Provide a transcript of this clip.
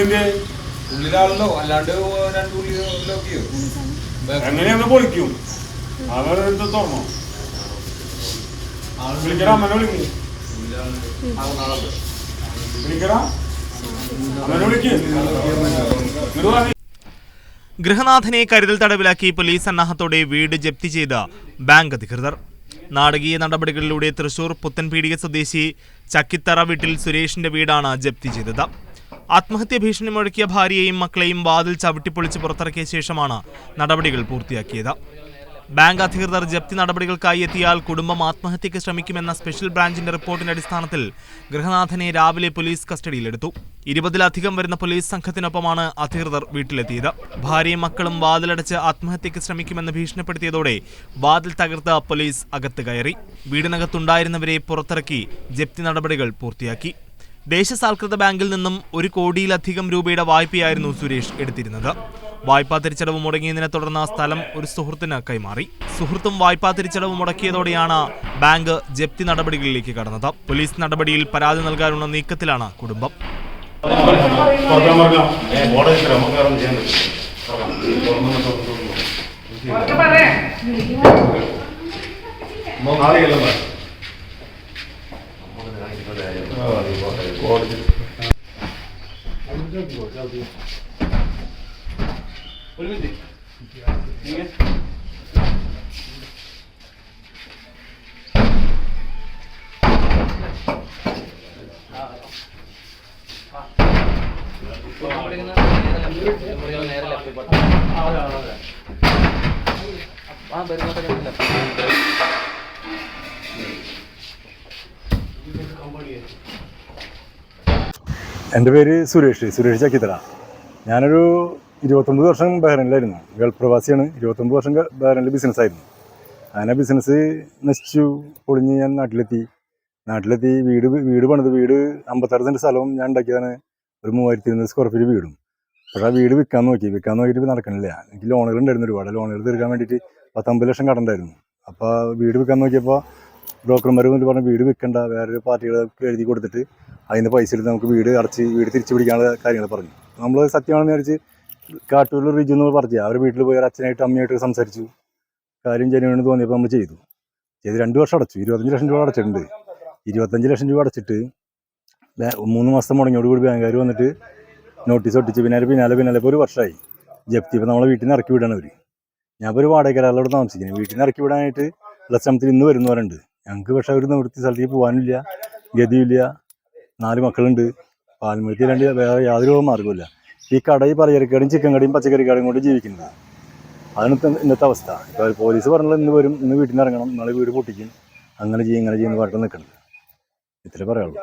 എന്ത്? ഉള്ളിലാളല്ലോ അല്ലാണ്ട് രണ്ട് ഉള്ളി ലോക്കിയോ എങ്ങനെയൊന്ന് പൊളിക്കും. അവരെടുത്ത് തുറന്നോ? വിളിക്കടാ അമ്മനെ വിളിക്ക്. വിളിക്കടാ. അമ്മനെ വിളിക്കും. ഗൃഹനാഥനെ കരുതൽ തടവിലാക്കി പോലീസ് സന്നാഹത്തോടെ വീട് ജപ്തി ചെയ്ത ബാങ്ക് അധികൃതർ. നാടകീയ നടപടികളിലൂടെ തൃശൂർ പുത്തൻപീടിക സ്വദേശി ചക്കിത്തറ വീട്ടിൽ സുരേഷിന്റെ വീടാണ് ജപ്തി ചെയ്തത്. ആത്മഹത്യ ഭീഷണി മുഴക്കിയ ഭാര്യയെയും മക്കളെയും വാതിൽ ചവിട്ടിപ്പൊളിച്ച് പുറത്തിറക്കിയ ശേഷമാണ് നടപടികൾ പൂർത്തിയാക്കിയത്. ബാങ്ക് അധികൃതർ ജപ്തി നടപടികൾക്കായി എത്തിയാൽ കുടുംബം ആത്മഹത്യയ്ക്ക് ശ്രമിക്കുമെന്ന സ്പെഷ്യൽ ബ്രാഞ്ചിന്റെ റിപ്പോർട്ടിന്റെ അടിസ്ഥാനത്തിൽ ഗൃഹനാഥനെ രാവിലെ പോലീസ് കസ്റ്റഡിയിലെടുത്തു. ഇരുപതിലധികം വരുന്ന പോലീസ് സംഘത്തിനൊപ്പമാണ് അധികൃതർ വീട്ടിലെത്തിയത്. ഭാര്യയും മക്കളും വാതിലടച്ച് ആത്മഹത്യയ്ക്ക് ശ്രമിക്കുമെന്ന് ഭീഷണിപ്പെടുത്തിയതോടെ വാതിൽ തകർത്ത് പോലീസ് അകത്ത് കയറി. വീടിനകത്തുണ്ടായിരുന്നവരെ പുറത്തിറക്കി ജപ്തി നടപടികൾ പൂർത്തിയാക്കി. ദേശസാൽകൃത ബാങ്കിൽ നിന്നും ഒരു കോടിയിലധികം രൂപയുടെ വായ്പയായിരുന്നു സുരേഷ് എടുത്തിരുന്നത്. വായ്പാ തിരിച്ചടവ് മുടങ്ങിയതിനെ തുടർന്ന് ആ സ്ഥലം ഒരു സുഹൃത്തിന് കൈമാറി. സുഹൃത്തും വായ്പാ തിരിച്ചടവ് മുടക്കിയതോടെയാണ് ബാങ്ക് ജപ്തി നടപടികളിലേക്ക് കടന്നത്. പോലീസ് നടപടിയിൽ പരാതി നൽകാനുള്ള നീക്കത്തിലാണ് കുടുംബം. തുറക്കാം, തുറക്കാം. എന്റെ പേര് സുരേഷ് സുരേഷ് ചക്കിത്തറ ഞാനൊരു ഇരുപത്തൊമ്പത് വർഷം ബഹ്റൈനിലായിരുന്നു. ഗൾഫ് പ്രവാസിയാണ്. ഇരുപത്തൊമ്പത് വർഷം ബഹ്റൈനിൽ ബിസിനസ്സായിരുന്നു അങ്ങനെ ബിസിനസ് നശിച്ചു പൊളിഞ്ഞ് ഞാൻ നാട്ടിലെത്തി. നാട്ടിലെത്തി വീട് വീട് പണിത് വീട് അമ്പത്താറ് സെന്റ് സ്ഥലവും ഞാൻ ഉണ്ടാക്കിയതാണ്. ഒരു മൂവായിരത്തി ഇരുന്നൂറ് സ്ക്വയർ ഫീറ്റ് വീടും. പക്ഷേ ആ വീട് വിൽക്കാൻ നോക്കി. വിൽക്കാൻ നോക്കിയിട്ട് നടക്കണില്ല. എനിക്ക് ലോണുകൾ ഉണ്ടായിരുന്നു ഒരുപാട്. ലോണുകൾ തീർക്കാൻ വേണ്ടിയിട്ട് പത്തൊമ്പത് ലക്ഷം കടണ്ടായിരുന്നു അപ്പോൾ വീട് വിൽക്കാൻ നോക്കിയപ്പോൾ ബ്രോക്കർമാർ മുന്നിൽ പറഞ്ഞ് വീട് വിൽക്കണ്ട വേറൊരു പാർട്ടികൾക്ക് എഴുതി കൊടുത്തിട്ട് അതിന് പൈസ എടുത്ത് നമുക്ക് വീട് അടച്ച് വീട് തിരിച്ചു പിടിക്കാനുള്ള കാര്യങ്ങൾ പറഞ്ഞു. നമ്മൾ സത്യമാണെന്ന് വിചാരിച്ച് കാട്ടൂരിൽ റിജു എന്ന് പറഞ്ഞു അവർ വീട്ടിൽ പോയി അച്ഛനായിട്ട് അമ്മയായിട്ട് സംസാരിച്ചു. കാര്യം ജനുവെന്ന് തോന്നിയപ്പോൾ നമ്മൾ ചെയ്തു. ചെയ്ത് രണ്ട് വർഷം അടച്ചു ഇരുപത്തഞ്ച് ലക്ഷം രൂപ അടച്ചിട്ടുണ്ട്. ഇരുപത്തഞ്ച് ലക്ഷം രൂപ അടച്ചിട്ട് മൂന്ന് മാസം മുടങ്ങിയോട് കൂടി ബാങ്കുകാർ വന്നിട്ട് നോട്ടീസ് ഒട്ടിച്ച് പിന്നാലെ പിന്നാലെ പിന്നാലെ ഇപ്പോൾ ഒരു വർഷമായി ജപ്തി ഇപ്പോൾ നമ്മളെ വീട്ടിൽ നിന്ന് ഇറക്കി വിടാണ് അവർ ഞാൻ ഒരു വാടകരാളിലോട് താമസിക്കുന്നത് വീട്ടിൽ നിന്ന് ഇറക്കി വിടാനായിട്ട് ഉള്ള ശ്രമത്തിൽ ഇന്ന് വരുന്നവരുണ്ട്. ഞങ്ങൾക്ക് പക്ഷേ ഒരു നിവൃത്തി സ്ഥലത്തേക്ക് പോകാനില്ല ഗതിയില്ല. നാല് മക്കളുണ്ട്. പാൽമുഴുത്തി രണ്ട് വേറെ യാതൊരു മാർഗമില്ല ഈ കടയിൽ പലചരക്കടയും ചിക്കൻ കടയും പച്ചക്കറി കടയും കൊണ്ട് ജീവിക്കുന്നത്. അതാണ് ഇന്നത്തെ അവസ്ഥ. ഇപ്പോൾ പോലീസ് പറഞ്ഞാൽ ഇന്ന് വരും ഇന്ന് വീട്ടിൽ നിന്ന് ഇറങ്ങണം നാളെ വീട് പൊട്ടിക്കും. അങ്ങനെ ചെയ്യും ഇങ്ങനെ ചെയ്യുന്ന പറഞ്ഞിട്ട് നിൽക്കുന്നത് ഇത്രേ പറയുള്ളൂ